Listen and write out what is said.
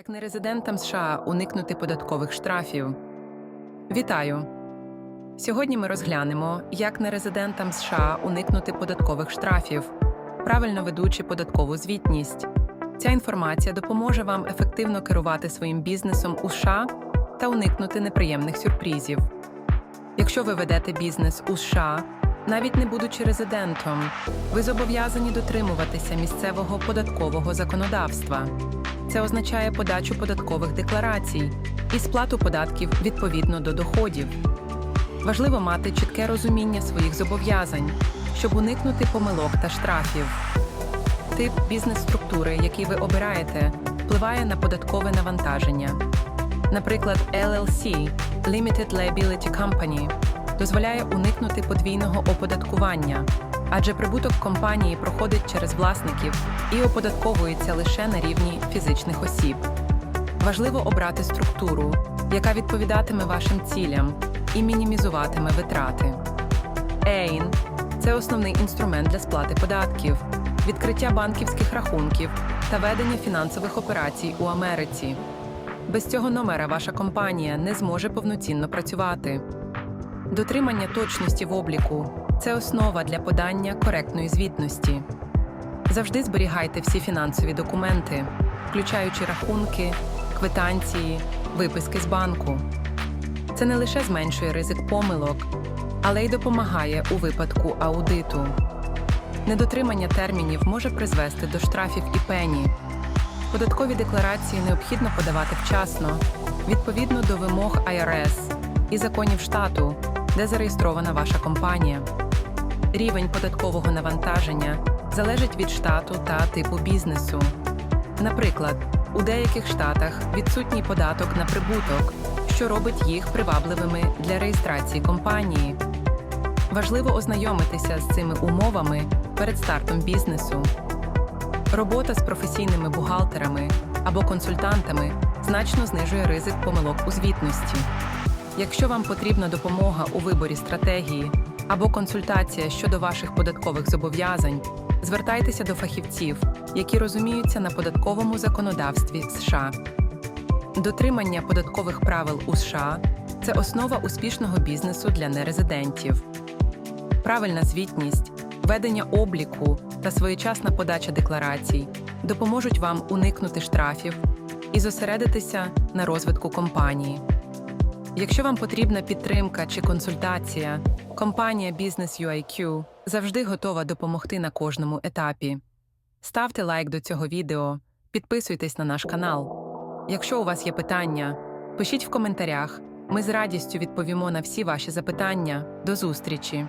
Як нерезидентам США уникнути податкових штрафів. Вітаю! Сьогодні ми розглянемо, як нерезидентам США уникнути податкових штрафів, правильно ведучи податкову звітність. Ця інформація допоможе вам ефективно керувати своїм бізнесом у США та уникнути неприємних сюрпризів. Якщо ви ведете бізнес у США, навіть не будучи резидентом, ви зобов'язані дотримуватися місцевого податкового законодавства. Це означає подачу податкових декларацій і сплату податків відповідно до доходів. Важливо мати чітке розуміння своїх зобов'язань, щоб уникнути помилок та штрафів. Тип бізнес-структури, який ви обираєте, впливає на податкове навантаження. Наприклад, LLC – Limited Liability Company дозволяє уникнути подвійного оподаткування, адже прибуток компанії проходить через власників і оподатковується лише на рівні фізичних осіб. Важливо обрати структуру, яка відповідатиме вашим цілям і мінімізуватиме витрати. EIN – це основний інструмент для сплати податків, відкриття банківських рахунків та ведення фінансових операцій у Америці. Без цього номера ваша компанія не зможе повноцінно працювати. Дотримання точності в обліку це основа для подання коректної звітності. Завжди зберігайте всі фінансові документи, включаючи рахунки, квитанції, виписки з банку. Це не лише зменшує ризик помилок, але й допомагає у випадку аудиту. Недотримання термінів може призвести до штрафів і пені. Податкові декларації необхідно подавати вчасно, відповідно до вимог IRS і законів штату, де зареєстрована ваша компанія. Рівень податкового навантаження залежить від штату та типу бізнесу. Наприклад, у деяких штатах відсутній податок на прибуток, що робить їх привабливими для реєстрації компанії. Важливо ознайомитися з цими умовами перед стартом бізнесу. Робота з професійними бухгалтерами або консультантами значно знижує ризик помилок у звітності. Якщо вам потрібна допомога у виборі стратегії або консультація щодо ваших податкових зобов'язань, звертайтеся до фахівців, які розуміються на податковому законодавстві США. Дотримання податкових правил у США це основа успішного бізнесу для нерезидентів. Правильна звітність, ведення обліку та своєчасна подача декларацій допоможуть вам уникнути штрафів і зосередитися на розвитку компанії. Якщо вам потрібна підтримка чи консультація, компанія Business UIQ завжди готова допомогти на кожному етапі. Ставте лайк до цього відео, підписуйтесь на наш канал. Якщо у вас є питання, пишіть в коментарях. Ми з радістю відповімо на всі ваші запитання. До зустрічі!